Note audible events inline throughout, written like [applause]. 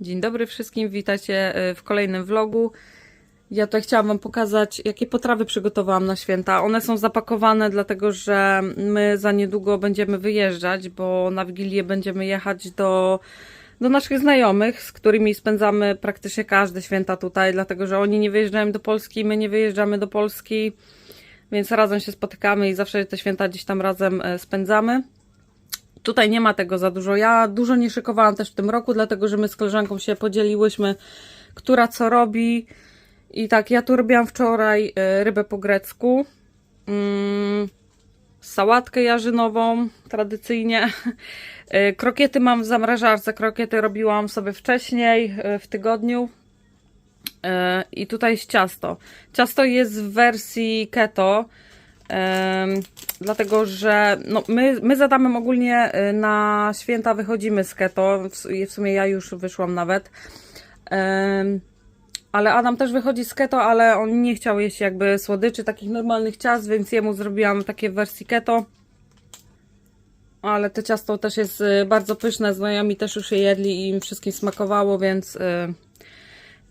Dzień dobry wszystkim, witajcie e, w kolejnym vlogu. Ja tutaj chciałam Wam pokazać, jakie potrawy przygotowałam na święta. One są zapakowane, dlatego że my za niedługo będziemy wyjeżdżać, bo na Wigilię będziemy jechać do, do naszych znajomych, z którymi spędzamy praktycznie każde święta tutaj, dlatego że oni nie wyjeżdżają do Polski, my nie wyjeżdżamy do Polski, więc razem się spotykamy i zawsze te święta gdzieś tam razem e, spędzamy. Tutaj nie ma tego za dużo. Ja dużo nie szykowałam też w tym roku, dlatego że my z koleżanką się podzieliłyśmy, która co robi. I tak, ja tu robiłam wczoraj e, rybę po grecku, mm, sałatkę jarzynową, tradycyjnie. E, Krokiety mam w zamrażarce, krokiety robiłam sobie wcześniej, e, w tygodniu. I tutaj jest ciasto. Ciasto jest w wersji keto. Dlatego, że no, my, my z Adamem ogólnie y, na święta wychodzimy z keto. W, su- w sumie ja już wyszłam nawet. Ale Adam też wychodzi z keto, ale on nie chciał jeść jakby słodyczy, takich normalnych ciast, więc jemu zrobiłam takie wersji keto. Ale to ciasto też jest y, bardzo pyszne, znajomi też już je jedli i im wszystkim smakowało, więc, y,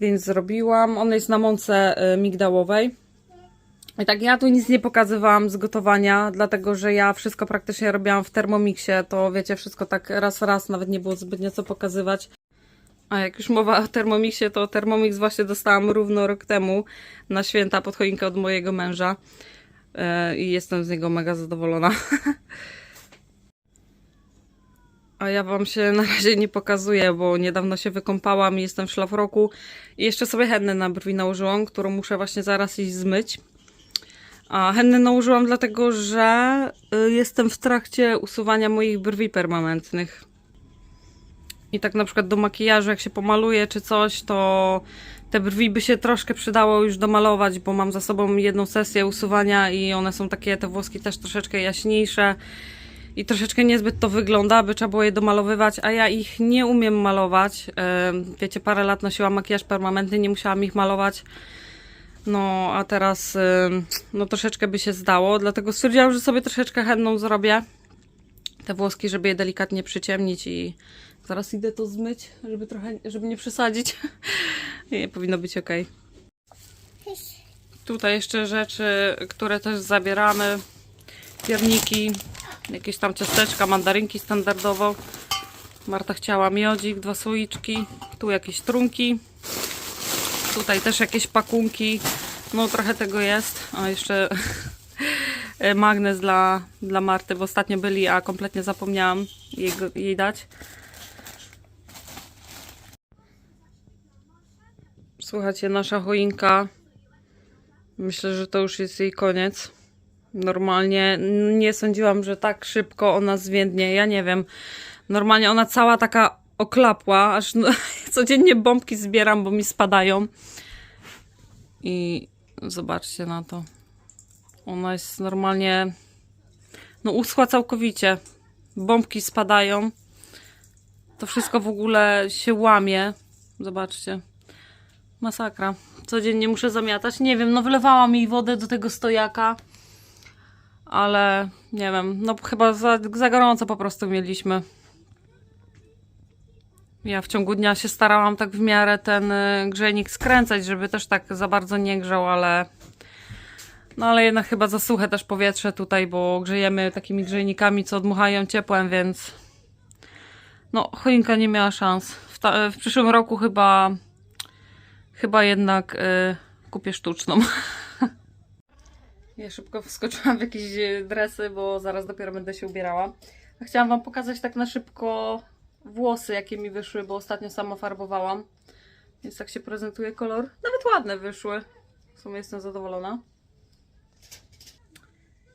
więc zrobiłam. Ono jest na mące migdałowej. I tak, ja tu nic nie pokazywałam z gotowania, dlatego że ja wszystko praktycznie robiłam w Thermomixie, to wiecie, wszystko tak raz raz, nawet nie było zbytnio co pokazywać. A jak już mowa o Thermomixie, to Thermomix właśnie dostałam równo rok temu na święta pod choinkę od mojego męża E, i jestem z niego mega zadowolona. [laughs] A ja wam się na razie nie pokazuję, bo niedawno się wykąpałam i jestem w szlafroku i jeszcze sobie hennę na brwi nałożyłam, którą muszę właśnie zaraz iść zmyć. A hennę nałożyłam dlatego, że y, jestem w trakcie usuwania moich brwi permanentnych. I tak na przykład do makijażu, jak się pomaluje czy coś, to te brwi by się troszkę przydało już domalować, bo mam za sobą jedną sesję usuwania i one są takie, te włoski też troszeczkę jaśniejsze i troszeczkę niezbyt to wygląda, by trzeba było je domalowywać, a ja ich nie umiem malować. Wiecie, parę lat nosiłam makijaż permanentny, nie musiałam ich malować. No, a teraz no troszeczkę by się zdało, dlatego stwierdziłam, że sobie troszeczkę chętną zrobię te włoski, żeby je delikatnie przyciemnić i zaraz idę to zmyć, żeby trochę, żeby nie przesadzić. [laughs] nie, powinno być ok. Tutaj jeszcze rzeczy, które też zabieramy. Pierniki, jakieś tam ciasteczka, mandarynki standardowo. Marta chciała miodzik, dwa słoiczki. Tu jakieś trunki. Tutaj też jakieś pakunki. No trochę tego jest. A jeszcze [laughs] magnes dla, dla Marty, bo ostatnio byli, a kompletnie zapomniałam jej, jej dać. Słuchajcie, nasza choinka. Myślę, że to już jest jej koniec. Normalnie nie sądziłam, że tak szybko ona zwiędnie. Ja nie wiem. Normalnie ona cała taka oklapła, aż no, [laughs] codziennie bombki zbieram, bo mi spadają. I zobaczcie na to. Ona jest normalnie. No, uschła całkowicie. Bombki spadają. To wszystko w ogóle się łamie. Zobaczcie. Masakra. Codziennie muszę zamiatać. Nie wiem, no wylewałam jej wodę do tego stojaka. Ale nie wiem, no chyba za, za gorąco po prostu mieliśmy. Ja w ciągu dnia się starałam tak w miarę ten y, grzejnik skręcać, żeby też tak za bardzo nie grzał, ale no ale jednak chyba za suche też powietrze tutaj, bo grzejemy takimi grzejnikami, co odmuchają ciepłem, więc no choinka nie miała szans. W, ta, w przyszłym roku chyba chyba jednak y, kupię sztuczną. [laughs] Ja szybko wskoczyłam w jakieś dresy, bo zaraz dopiero będę się ubierała. Chciałam wam pokazać tak na szybko włosy, jakie mi wyszły, bo ostatnio sama farbowałam. Więc tak się prezentuje kolor. Nawet ładne wyszły. W sumie jestem zadowolona.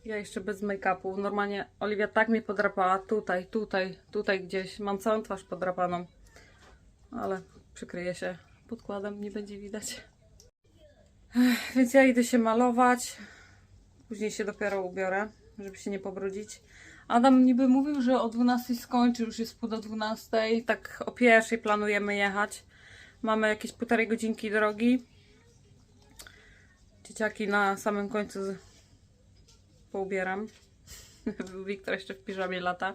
Ja jeszcze bez make-upu. Normalnie Oliwia tak mnie podrapała. Tutaj, tutaj, tutaj gdzieś. Mam całą twarz podrapaną. Ale przykryję się podkładem, nie będzie widać. Ech, Więc ja idę się malować. Później się dopiero ubiorę, żeby się nie pobrudzić. Adam niby mówił, że o 12 skończy, już jest pół do 12. Tak o pierwszej planujemy jechać. Mamy jakieś półtorej godzinki drogi. Dzieciaki na samym końcu poubieram. [laughs] Wiktor jeszcze w piżamie lata.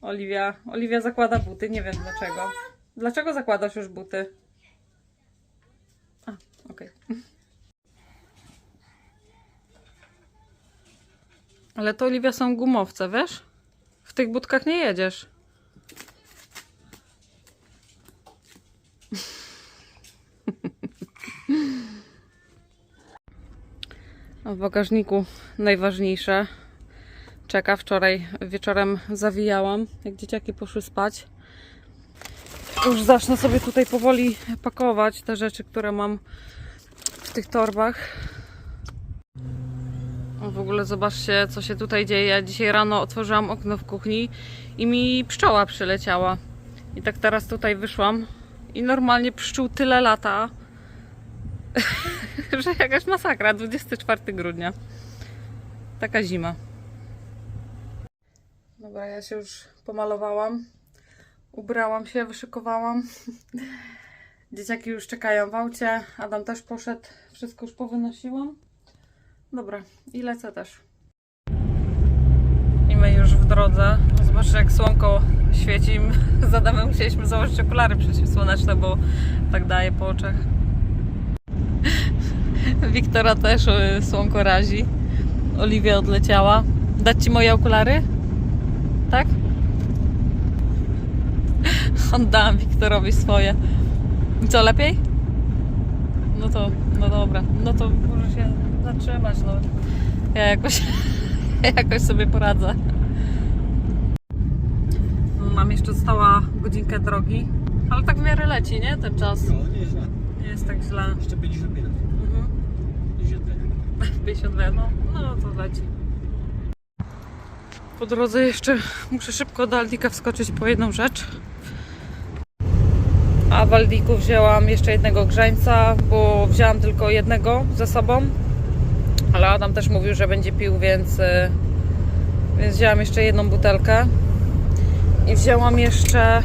Oliwia, Oliwia zakłada buty, nie wiem dlaczego. Dlaczego zakładasz już buty? A, okej. Ale to Oliwia są gumowce, wiesz? W tych budkach nie jedziesz. [laughs] W bagażniku najważniejsze czeka. Wczoraj wieczorem zawijałam, jak dzieciaki poszły spać. Już zacznę sobie tutaj powoli pakować te rzeczy, które mam w tych torbach. W ogóle zobaczcie, co się tutaj dzieje. Ja dzisiaj rano otworzyłam okno w kuchni i mi pszczoła przyleciała. I tak teraz tutaj wyszłam i normalnie pszczół tyle lata, [laughs] że jakaś masakra. 24 grudnia. Taka zima. Dobra, ja się już pomalowałam. Ubrałam się, wyszykowałam. [laughs] Dzieciaki już czekają w aucie. Adam też poszedł. Wszystko już powynosiłam. Dobra, i lecę też. I my już w drodze. Zobaczcie, jak słonko świeci. [laughs] Z Adamem musieliśmy założyć okulary przeciwsłoneczne, bo tak daje po oczach. [laughs] Wiktora też y, słonko razi. Oliwia odleciała. Dać ci moje okulary? Tak? [laughs] Oddałam Wiktorowi swoje. Co, lepiej? No to, no dobra. No to może się zatrzymać, no. Ja jakoś, [laughs] jakoś sobie poradzę. Mam jeszcze została godzinkę drogi, ale tak w miarę leci, nie? Ten czas. No, nie źle. Nie jest tak źle. Jeszcze 50 minut. Mhm. 52. 52, [laughs] no, no to leci. Po drodze jeszcze muszę szybko do Aldika wskoczyć po jedną rzecz. A w Aldiku wzięłam jeszcze jednego grzańca, bo wzięłam tylko jednego ze sobą. Ale Adam też mówił, że będzie pił, więc, y, więc wzięłam jeszcze jedną butelkę. I wzięłam jeszcze y,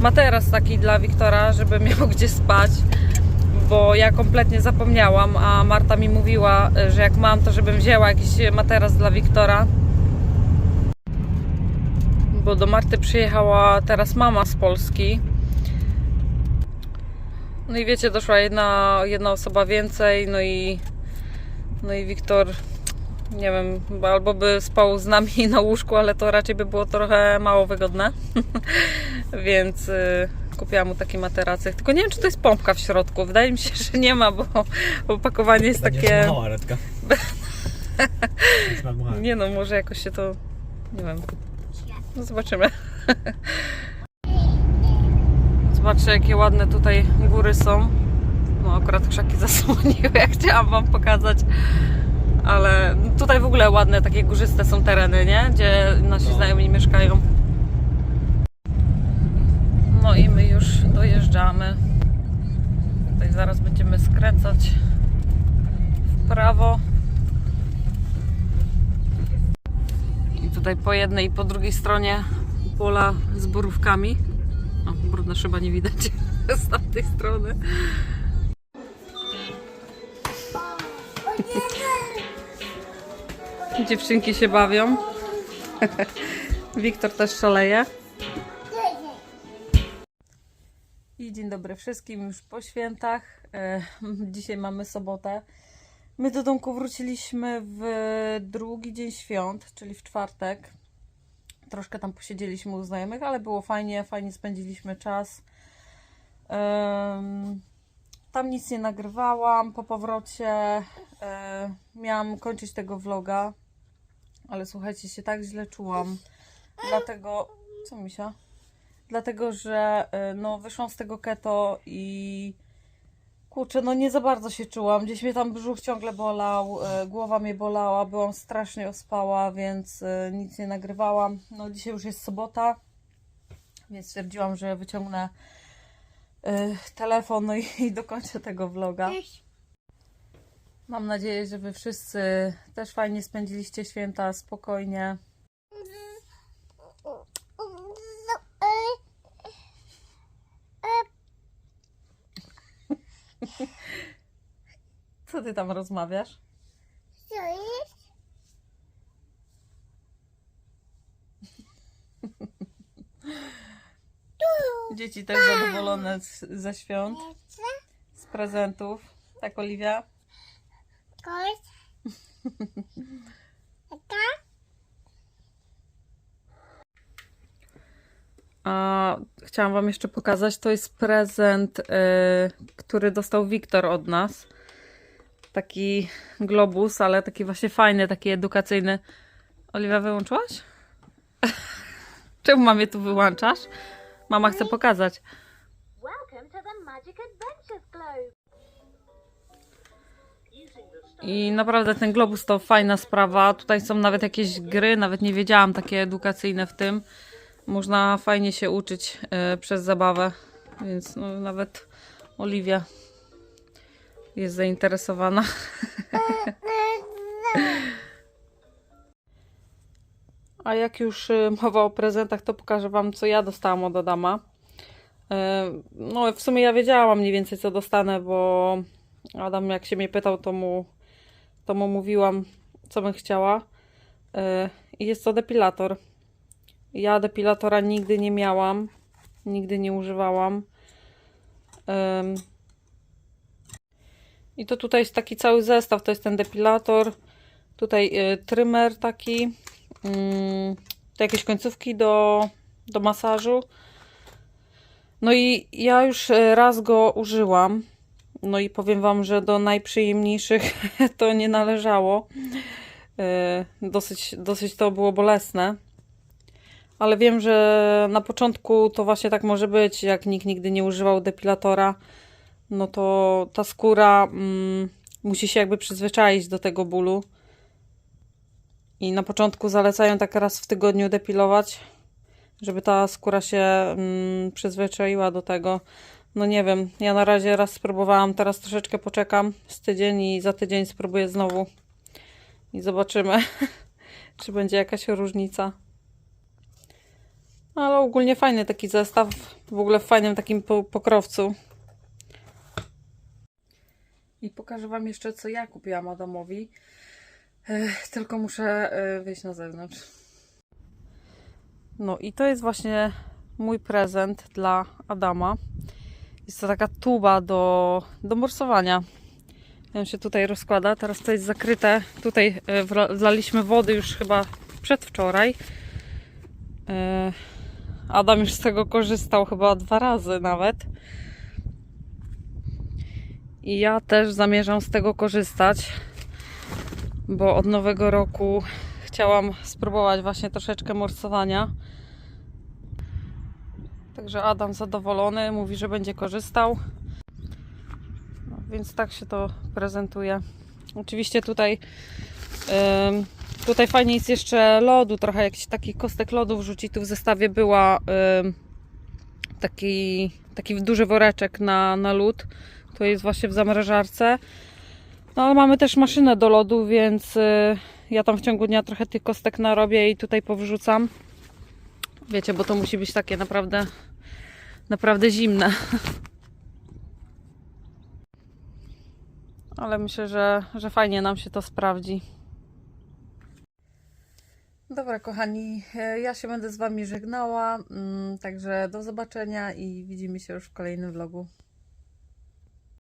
materac taki dla Wiktora, żeby [laughs] miał gdzie spać bo ja kompletnie zapomniałam, a Marta mi mówiła, że jak mam, to żebym wzięła jakiś materac dla Wiktora. Bo do Marty przyjechała teraz mama z Polski. No i wiecie, doszła jedna, jedna osoba więcej, no i no i Wiktor nie wiem, albo by spał z nami [laughs] na łóżku, ale to raczej by było trochę mało wygodne. [laughs] Więc y, kupiłam mu taki materacek. Tylko nie wiem, czy to jest pompka w środku. Wydaje mi się, że nie ma, bo [laughs] opakowanie jest Będzie takie. mała mała. Nie no, może jakoś się to. Nie wiem. No zobaczymy. Zobaczcie, jakie ładne tutaj góry są. No, akurat krzaki [laughs] zasłoniły, jak chciałam Wam pokazać. Ale tutaj w ogóle ładne, takie górzyste są tereny, nie? Gdzie nasi No. znajomi mieszkają. No i my już dojeżdżamy. Tutaj zaraz będziemy skręcać w prawo. I tutaj po jednej i po drugiej stronie pola z borówkami. O, brudna szyba nie widać [laughs] z tamtej strony. Dziewczynki się bawią. Wiktor też szaleje. I dzień dobry wszystkim już po świętach. E, Dzisiaj mamy sobotę. My do domku wróciliśmy w drugi dzień świąt, czyli w czwartek. Troszkę tam posiedzieliśmy u znajomych, ale było fajnie, fajnie spędziliśmy czas. Tam nic nie nagrywałam. Po powrocie e, miałam kończyć tego vloga, ale słuchajcie, się tak źle czułam. Dlatego, co misia? Dlatego, że e, no, wyszłam z tego keto i kurczę, no nie za bardzo się czułam. Gdzieś mnie tam brzuch ciągle bolał, e, głowa mnie bolała, byłam strasznie ospała, więc e, nic nie nagrywałam. No dzisiaj już jest sobota, więc stwierdziłam, że wyciągnę telefon no i, i dokończę tego vloga. Mam nadzieję, że Wy wszyscy też fajnie spędziliście święta, spokojnie. Co Ty tam rozmawiasz? Co jest? Dzieci też zadowolone z, ze świąt, z prezentów. Tak, Oliwia? Taka. A chciałam Wam jeszcze pokazać, to jest prezent, y, który dostał Wiktor od nas. Taki globus, ale taki właśnie fajny, taki edukacyjny. Oliwia, wyłączyłaś? [laughs] Czemu mamie tu wyłączasz? Mama chce pokazać. I naprawdę ten globus to fajna sprawa. Tutaj są nawet jakieś gry, nawet nie wiedziałam, takie edukacyjne w tym. Można fajnie się uczyć e, przez zabawę, więc no, nawet Oliwia jest zainteresowana. [laughs] A jak już e, mowa o prezentach, to pokażę Wam, co ja dostałam od Adama. E, No, w sumie ja wiedziałam mniej więcej, co dostanę, bo Adam, jak się mnie pytał, to mu, to mu mówiłam, co bym chciała. E, I jest to depilator. Ja depilatora nigdy nie miałam, nigdy nie używałam. I to tutaj jest taki cały zestaw. To jest ten depilator, tutaj y, trymer taki, mm, to jakieś końcówki do, do masażu. No i ja już y, raz go użyłam. No i powiem Wam, że do najprzyjemniejszych [laughs] to nie należało. Y, Dosyć, dosyć to było bolesne. Ale wiem, że na początku to właśnie tak może być, jak nikt nigdy nie używał depilatora, no to ta skóra mm, musi się jakby przyzwyczaić do tego bólu. I na początku zalecają tak raz w tygodniu depilować, żeby ta skóra się mm, przyzwyczaiła do tego. No nie wiem, ja na razie raz spróbowałam, teraz troszeczkę poczekam z tydzień i za tydzień spróbuję znowu. I zobaczymy, [laughs] czy będzie jakaś różnica. Ale ogólnie fajny taki zestaw, w ogóle w fajnym takim po pokrowcu. I pokażę Wam jeszcze, co ja kupiłam Adamowi. Tylko muszę e, wyjść na zewnątrz. No i to jest właśnie mój prezent dla Adama. Jest to taka tuba do, do morsowania. On się tutaj rozkłada. Teraz to jest zakryte. Tutaj e, wla- wlaliśmy wody już chyba przedwczoraj. E, Adam już z tego korzystał chyba dwa razy nawet. I ja też zamierzam z tego korzystać, bo od nowego roku chciałam spróbować właśnie troszeczkę morsowania. Także Adam zadowolony, mówi, że będzie korzystał. No, więc tak się to prezentuje. Oczywiście tutaj ym, Tutaj fajnie jest jeszcze lodu, trochę jakiś taki kostek lodu wrzucić. Tu w zestawie była ym, taki, taki duży woreczek na, na lód. To jest właśnie w zamrażarce. No ale mamy też maszynę do lodu, więc y, ja tam w ciągu dnia trochę tych kostek narobię i tutaj powrzucam. Wiecie, bo to musi być takie naprawdę, naprawdę zimne. Ale myślę, że, że fajnie nam się to sprawdzi. Dobra, kochani, e, ja się będę z Wami żegnała. mm, Także do zobaczenia i widzimy się już w kolejnym vlogu.